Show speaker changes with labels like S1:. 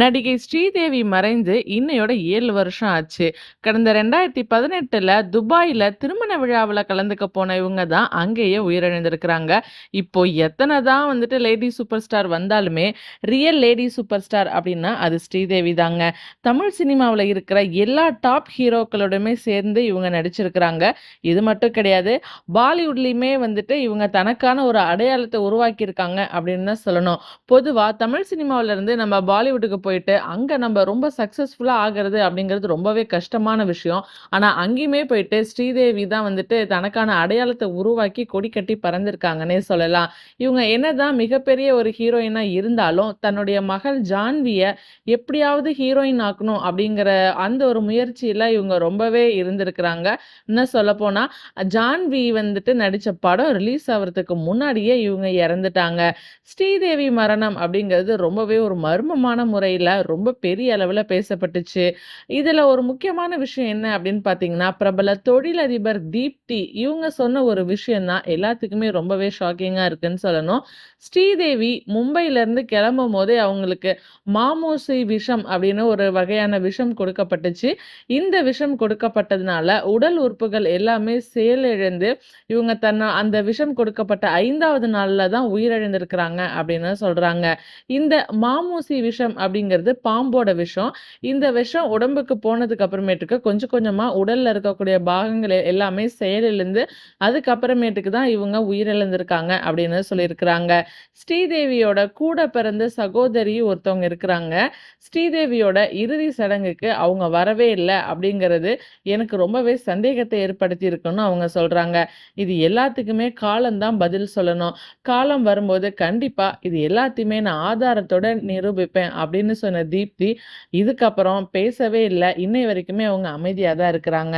S1: நடிகை ஸ்ரீதேவி மறைந்து இன்னையோட ஏழு வருஷம் ஆச்சு. கடந்த 2018ல துபாயில திருமண விழாவில் கலந்துக்க போன இவங்க தான் அங்கேயே உயிரிழந்திருக்கிறாங்க. இப்போ எத்தனை தான் வந்துட்டு லேடி சூப்பர் ஸ்டார் வந்தாலுமே, ரியல் லேடி சூப்பர் ஸ்டார் அப்படின்னா அது ஸ்ரீதேவி தாங்க. தமிழ் சினிமாவில் இருக்கிற எல்லா டாப் ஹீரோக்களோடுமே சேர்ந்து இவங்க நடிச்சிருக்கிறாங்க. இது மட்டும் கிடையாது, பாலிவுட்லேயுமே வந்துட்டு இவங்க தனக்கான ஒரு அடையாளத்தை உருவாக்கியிருக்காங்க அப்படின்னு தான் சொல்லணும். பொதுவாக தமிழ் சினிமாவிலேருந்து நம்ம பாலிவுட்டுக்கு போயிட்டு, அங்கே நம்ம ரொம்ப சக்ஸஸ்ஃபுல்லாக ஆகிறது அப்படிங்கிறது ரொம்பவே கஷ்டமான விஷயம். ஆனால் அங்கேயுமே போயிட்டு ஸ்ரீதேவி தான் வந்துட்டு தனக்கான அடையாளத்தை உருவாக்கி கொடி கட்டி பறந்துருக்காங்கன்னே சொல்லலாம். இவங்க என்னதான் மிகப்பெரிய ஒரு ஹீரோயினாக இருந்தாலும், தன்னுடைய மகள் ஜான்வியை எப்படியாவது ஹீரோயின் ஆக்கணும் அப்படிங்கிற அந்த ஒரு முயற்சியில் இவங்க ரொம்பவே இருந்திருக்கிறாங்க. இன்னும் சொல்லப்போனால் ஜான்வி வந்துட்டு நடித்த படம் ரிலீஸ் ஆகிறதுக்கு முன்னாடியே இவங்க இறந்துட்டாங்க. ஸ்ரீதேவி மரணம் அப்படிங்கிறது ரொம்பவே ஒரு மர்மமான முறை ரொம்ப பெரிய அளவில் பேசப்பட்டுச்சு. இதில் ஒரு முக்கியமான விஷயம் என்ன அப்படின்னு பார்த்தீங்கன்னா, பிரபல தொழிலதிபர் தீப்தி இவங்க சொன்ன ஒரு விஷயம் தான் எல்லாத்துக்குமே ரொம்பவே ஷாக்கிங்காக இருக்குன்னு சொல்லணும். ஸ்ரீதேவி மும்பையிலேருந்து கிளம்பும் போதே அவங்களுக்கு மாமோசி விஷம் அப்படின்னு ஒரு வகையான விஷம் கொடுக்கப்பட்டுச்சு. இந்த விஷம் கொடுக்கப்பட்டதுனால உடல் உறுப்புகள் எல்லாமே செயலிழந்து, இவங்க தன்னை அந்த விஷம் கொடுக்கப்பட்ட ஐந்தாவது நாளில் தான் உயிரிழந்திருக்கிறாங்க அப்படின்னு சொல்கிறாங்க இந்த மாமூசி விஷம் அப்படிங்கிறது பாம்போட விஷம். இந்த விஷம் உடம்புக்கு போனதுக்கு அப்புறமேட்டுக்கு கொஞ்சம் கொஞ்சமாக உடலில் இருக்கக்கூடிய பாகங்கள் எல்லாமே செயலிழந்து, அதுக்கப்புறமேட்டுக்கு தான் இவங்க உயிரிழந்திருக்காங்க அப்படின்னு சொல்லியிருக்கிறாங்க. ஸ்ரீதேவியோட கூட பிறந்த சகோதரி ஒருத்தவங்க இருக்கிறாங்க. ஸ்ரீதேவியோட இறுதி சடங்குக்கு அவங்க வரவே இல்லை அப்படிங்கிறது எனக்கு ரொம்பவே சந்தேகத்தை ஏற்படுத்தி இருக்குன்னு அவங்க சொல்கிறாங்க இது எல்லாத்துக்குமே காலம்தான் பதில் சொல்லணும். காலம் வரும்போது கண்டிப்பாக இது எல்லாத்தையுமே நான் ஆதாரத்தோட நிரூபிப்பேன் அப்படின்னு சொன்ன தீப்தி, இதுக்கப்புறம் பேசவே இல்ல. இன்னை வரைக்குமே அவங்க அமைதியா தான் இருக்கிறாங்க.